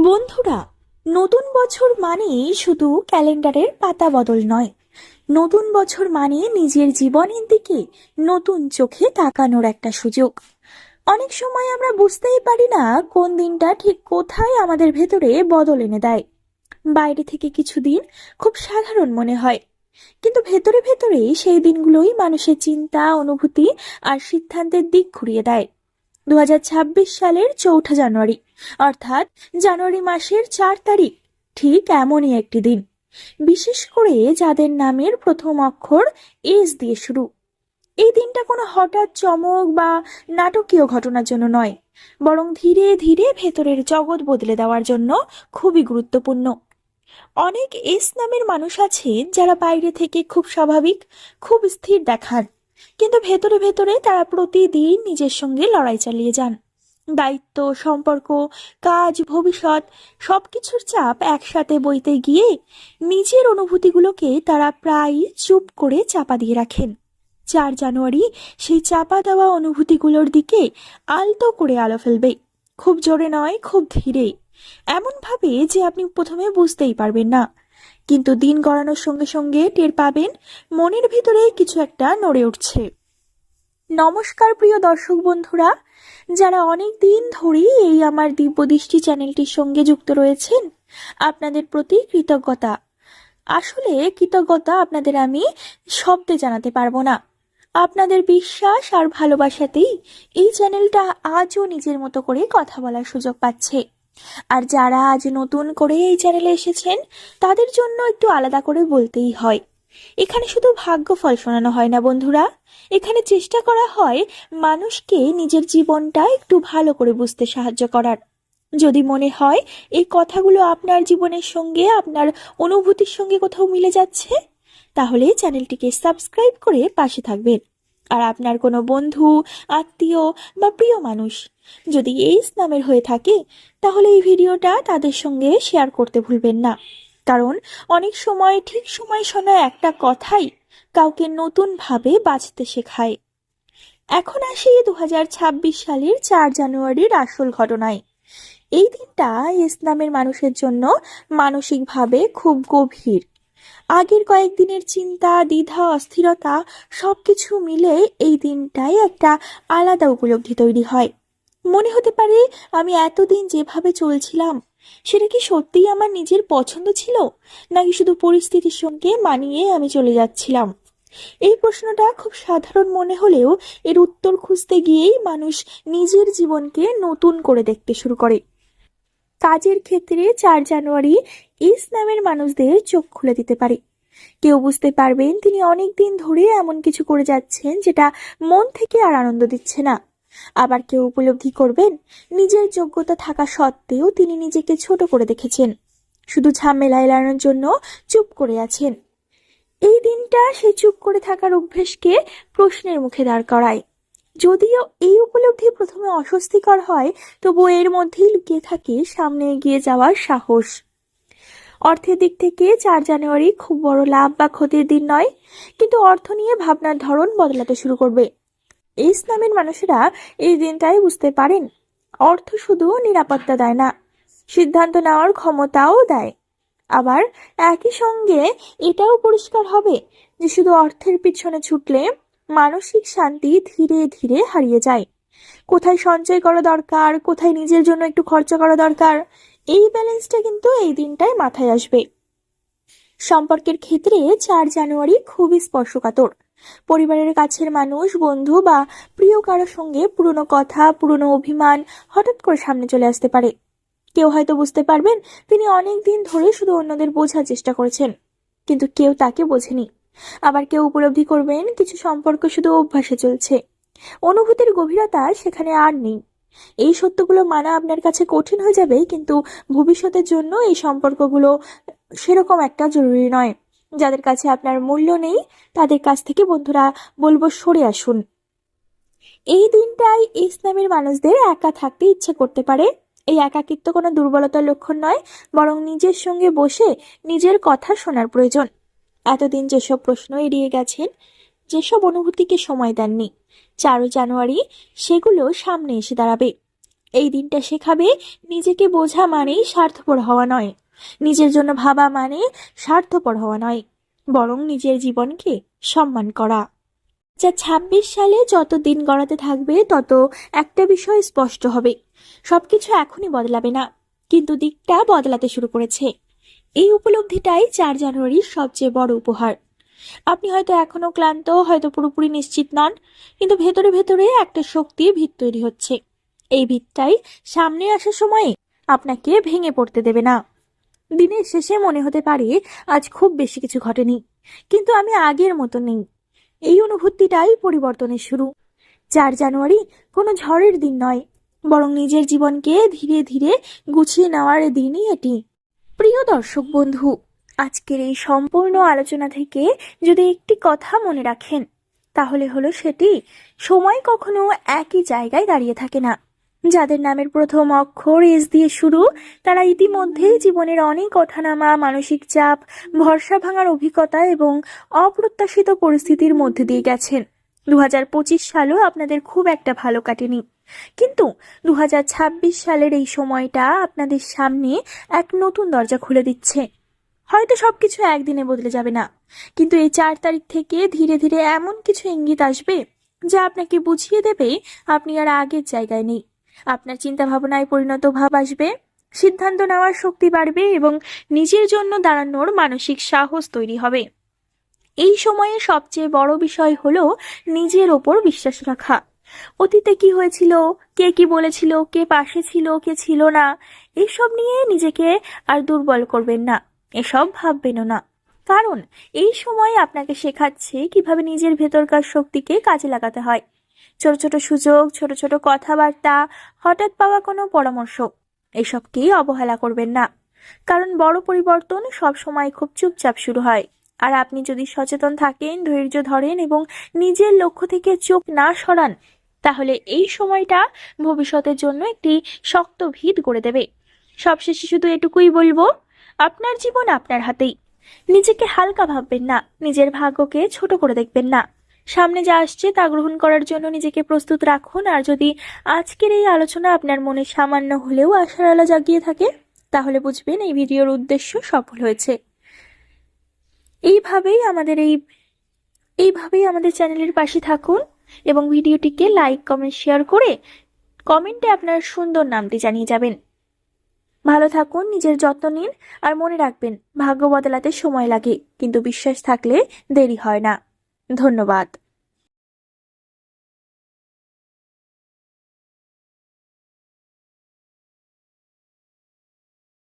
বন্ধুরা, নতুন বছর মানে শুধু ক্যালেন্ডারের পাতা বদল নয়। নতুন বছর মানে নিজের জীবনের দিকে নতুন চোখে তাকানোর একটা সুযোগ। অনেক সময় আমরা বুঝতেই পারি না কোন দিনটা ঠিক কোথায় আমাদের ভেতরে বদল এনে দেয়। বাইরে থেকে কিছু দিন খুব সাধারণ মনে হয়। কিন্তু ভেতরে ভেতরে সেই দিনগুলোই মানুষের চিন্তা, অনুভূতি আর সিদ্ধান্তের দিক ঘুরিয়ে দেয়। দু হাজার ছাব্বিশ সালের চৌঠা জানুয়ারি। অর্থাৎ জানুয়ারি মাসের চার তারিখ, ঠিক এমনই একটি দিন। বিশেষ করে যাদের নামের প্রথম অক্ষর এস দিয়ে শুরু। এই দিনটা কোনো হঠাৎ চমক বা নাটকীয় ঘটনার জন্য নয়, বরং ধীরে ধীরে ভেতরের জগৎ বদলে দেওয়ার জন্য খুবই গুরুত্বপূর্ণ। অনেক এস নামের মানুষ আছেন যারা বাইরে থেকে খুব স্বাভাবিক, খুব স্থির দেখান। কিন্তু ভেতরে ভেতরে তারা প্রতিদিন নিজের সঙ্গে লড়াই চালিয়ে যান। দায়িত্ব, সম্পর্ক, কাজ, ভবিষ্যৎ, সবকিছুর চাপ একসাথে বইতে গিয়ে নিজের অনুভূতিগুলোকে তারা প্রায় চুপ করে চাপা দিয়ে রাখেন। চার জানুয়ারি সেই চাপা দেওয়া অনুভূতিগুলোর দিকে আলতো করে আলো ফেলবে। খুব জোরে নয়, খুব ধীরে। এমনভাবে যে আপনি প্রথমে বুঝতেই পারবেন না। কিন্তু দিন গড়ানোর সঙ্গে সঙ্গে টের পাবেন, মনের ভিতরে কিছু একটা নড়ে উঠছে। নমস্কার প্রিয় দর্শক বন্ধুরা, যারা অনেক দিন ধরেই এই আমার দিব্যদৃষ্টি চ্যানেলটির সঙ্গে যুক্ত রয়েছেন, আপনাদের প্রতি কৃতজ্ঞতা। আসলে কৃতজ্ঞতা আপনাদের আমি শব্দে জানাতে পারব না। আপনাদের বিশ্বাস আর ভালোবাসাতেই এই চ্যানেলটা আজও নিজের মতো করে কথা বলার সুযোগ পাচ্ছে। আর যারা আজ নতুন করে এই চ্যানেলে এসেছেন, তাদের জন্য একটু আলাদা করে বলতেই হয়। এখানে শুধু ভাগ্য ফল শোনানো হয় না বন্ধুরা। এখানে চেষ্টা করা হয় মানুষকে নিজের জীবনটা একটু ভালো করে বুঝতে সাহায্য করার। যদি মনে হয় এই কথাগুলো আপনার জীবনের সঙ্গে, আপনার অনুভূতির সঙ্গে কোথাও মিলে যাচ্ছে, তাহলে চ্যানেলটিকে সাবস্ক্রাইব করে পাশে থাকবেন। আর আপনার কোনো বন্ধু, আত্মীয় বা প্রিয় মানুষ যদি এই নামের হয়ে থাকে, তাহলে এই ভিডিওটা তাদের সঙ্গে শেয়ার করতে ভুলবেন না। কারণ অনেক সময় ঠিক সময় শোনা একটা কথাই কাউকে নতুনভাবে বাঁচতে শেখায়। এখন আসি দু হাজার ছাব্বিশ সালের চার জানুয়ারির আসল ঘটনায়। এই দিনটা ইসলামের মানুষের জন্য মানসিকভাবে খুব গভীর। আগের কয়েকদিনের চিন্তা, দ্বিধা, অস্থিরতা সবকিছু মিলে এই দিনটাই একটা আলাদা উপলব্ধি তৈরি হয়। মনে হতে পারে আমি এতদিন যেভাবে চলছিলাম, সেটা কি সত্যিই আমার নিজের পছন্দ ছিল? নাকি শুধু পরিস্থিতির সঙ্গে মানিয়ে আমি চলে যাচ্ছিলাম? এই প্রশ্নটা খুব সাধারণ মনে হলেও এর উত্তর খুঁজতে গিয়েই মানুষ নিজের জীবনকে নতুন করে দেখতে শুরু করে। কাজের ক্ষেত্রে চার জানুয়ারি ইস নামের মানুষদের চোখ খুলে দিতে পারে। কেউ বুঝতে পারবেন তিনি অনেক দিন ধরে এমন কিছু করে যাচ্ছেন যেটা মন থেকে আর আনন্দ দিচ্ছে না। আবার কেউ উপলব্ধি করবেন, নিজের যোগ্যতা থাকা সত্ত্বেও তিনি নিজেকে ছোট করে দেখেছেন। শুধু ঝামেলা এড়ানোর জন্য চুপ করে আছেন। এই দিনটা সেই চুপ করে থাকার অভ্যেসকে প্রশ্নের মুখে দাঁড় করায়। যদিও এই উপলব্ধি প্রথমে অস্বস্তিকর হয়, তবু এর মধ্যেই লুকিয়ে থাকে সামনে এগিয়ে যাওয়ার সাহস। অর্থের দিক থেকে চার জানুয়ারি খুব বড় লাভ বা ক্ষতির দিন নয়, কিন্তু অর্থ নিয়ে ভাবনার ধরন বদলাতে শুরু করবে। এই ইসলামের মানুষেরা এই দিনটাই বুঝতে পারেন, অর্থ শুধু নিরাপত্তা দেয় না, সিদ্ধান্ত নেওয়ার ক্ষমতাও দেয়। আবার একই সঙ্গে এটাও পরিষ্কার হবে যে শুধু অর্থের পিছনে ছুটলে মানসিক শান্তি ধীরে ধীরে হারিয়ে যায়। কোথায় সঞ্চয় করা দরকার, কোথায় নিজের জন্য একটু খরচা করা দরকার, এই ব্যালেন্সটা কিন্তু এই দিনটাই মাথায় আসবে। সম্পর্কের ক্ষেত্রে চার জানুয়ারি খুবই স্পর্শকাতর। পরিবারের কাছের মানুষ, বন্ধু বা প্রিয় কারোর সঙ্গে পুরনো কথা, পুরনো অভিমান হঠাৎ করে সামনে চলে আসতে পারে। কেউ হয়তো বুঝতে পারবেন, তিনি অনেক দিন ধরে শুধু অন্যদের বোঝার চেষ্টা করেছেন, কিন্তু কেউ তাকে বোঝেনি। আবার কেউ উপলব্ধি করবেন, কিছু সম্পর্ক শুধু অভ্যাসে চলছে। অনুভূতির গভীরতা সেখানে আর নেই। এই সত্যগুলো মানা আপনার কাছে কঠিন হয়ে যাবে, কিন্তু ভবিষ্যতের জন্য এই সম্পর্কগুলো সেরকম একটা জরুরি নয়। যাদের কাছে আপনার মূল্য নেই, তাদের কাছ থেকে বন্ধুরা বলব সরে আসুন। এই দিনটাই ইসলামের মানুষদের একা থাকতে ইচ্ছে করতে পারে। এই একাকিত্ব কোনো দুর্বলতার লক্ষণ নয়, বরং নিজের সঙ্গে বসে নিজের কথা শোনার প্রয়োজন। এতদিন যেসব প্রশ্ন এড়িয়ে গেছেন, যেসব অনুভূতিকে সময় দেননি, চারই জানুয়ারি সেগুলো সামনে এসে দাঁড়াবে। এই দিনটা শেখাবে নিজেকে বোঝা মানেই স্বার্থপর হওয়া নয়, নিজের জন্য ভাবা মানে স্বার্থপর হওয়া নয়, বরং নিজের জীবনকে সম্মান করা। যা ছাব্বিশ সালে যত দিন গড়াতে থাকবে, তত একটা বিষয় স্পষ্ট হবে। সবকিছু এখনই বদলাবে না, কিন্তু দিকটা বদলাতে শুরু করেছে। এই উপলব্ধিটাই চার জানুয়ারির সবচেয়ে বড় উপহার। আপনি হয়তো এখনও ক্লান্ত, হয়তো পুরোপুরি নিশ্চিত নন, কিন্তু ভেতরে ভেতরে একটা শক্তির ভিত তৈরি হচ্ছে। এই ভিতটাই সামনে আসার সময়ে আপনাকে ভেঙে পড়তে দেবে না। দিনের শেষে মনে হতে পারে আজ খুব বেশি কিছু ঘটেনি, কিন্তু আমি আগের মতো নেই। এই অনুভূতিটাই পরিবর্তনের শুরু। চার জানুয়ারি কোনো ঝড়ের দিন নয়, বরং নিজের জীবনকে ধীরে ধীরে গুছিয়ে নেওয়ার দিনই এটি। প্রিয় দর্শক বন্ধু, আজকের এই সম্পূর্ণ আলোচনা থেকে যদি একটি কথা মনে রাখেন, তাহলে হলো সেটি, সময় কখনো একই জায়গায় দাঁড়িয়ে থাকে না। যাদের নামের প্রথম অক্ষর এস দিয়ে শুরু, তারা ইতিমধ্যেই জীবনের অনেক ওঠানামা, মানসিক চাপ, ভরসা ভাঙার অভিজ্ঞতা এবং অপ্রত্যাশিত পরিস্থিতির মধ্যে দিয়ে গেছেন। দু হাজার পঁচিশ সালও আপনাদের খুব একটা ভালো কাটেনি। কিন্তু দু হাজার ছাব্বিশ সালের এই সময়টা আপনাদের সামনে এক নতুন দরজা খুলে দিচ্ছে। হয়তো সবকিছু একদিনে বদলে যাবে না। কিন্তু এই চার তারিখ থেকে ধীরে ধীরে এমন কিছু ইঙ্গিত আসবে যা আপনাকে বুঝিয়ে দেবে আপনি আর আগের জায়গায় নেই। আপনার চিন্তা ভাবনায় পরিণত ভাব আসবে, সিদ্ধান্ত নেওয়ার শক্তি বাড়বে এবং নিজের জন্য দাঁড়ানোর মানসিক সাহস তৈরি হবে। এই সময়ে সবচেয়ে বড় বিষয় হলো নিজের ওপর বিশ্বাস রাখা। অতীতে কি হয়েছিল? কে কি বলেছিল? কে পাশে ছিল? কে ছিল না? এসব নিয়ে নিজেকে আর দুর্বল করবেন না। এসব ভাববেনও না। কারণ, এই সময় আপনাকে শেখাচ্ছে কীভাবে নিজের ভেতরকার শক্তিকে কাজে লাগাতে হয়। ছোট ছোট সুযোগ, ছোট ছোট কথাবার্তা, হঠাৎ পাওয়া কোনো পরামর্শ, এসবকেই অবহেলা করবেন না। কারণ বড় পরিবর্তন সব সময় খুব চুপচাপ শুরু হয়। আর আপনি যদি সচেতন থাকেন, ধৈর্য ধরেন এবং নিজের লক্ষ্য থেকে চোখ না সরান তাহলে এই সময়টা ভবিষ্যতের জন্য একটি শক্ত ভিত গড়ে দেবে। সবশেষে শুধু এটুকুই বলব, আপনার জীবন আপনার হাতেই। নিজেকে হালকা ভাববেন না, নিজের ভাগ্যকে ছোট করে দেখবেন না। সামনে যা আসছে তা গ্রহণ করার জন্য নিজেকে প্রস্তুত রাখুন, আর যদি আজকের এই আলোচনা আপনার মনে সামান্য হলেও আশার আলো জাগিয়ে থাকে, তাহলে বুঝবেন এই ভিডিওর উদ্দেশ্য সফল হয়েছে। এইভাবেই আমাদের এই, এইভাবেই আমাদের চ্যানেলের পাশে থাকুন। এবং ভিডিওটিকে লাইক, কমেন্ট, শেয়ার করে কমেন্টে আপনার সুন্দর নামটি জানিয়ে যাবেন। ভালো থাকুন, নিজের যত্ন নিন আর মনে রাখবেন, ভাগ্য বদলাতে সময় লাগে, কিন্তু বিশ্বাস থাকলে দেরি হয় না। ধন্যবাদ।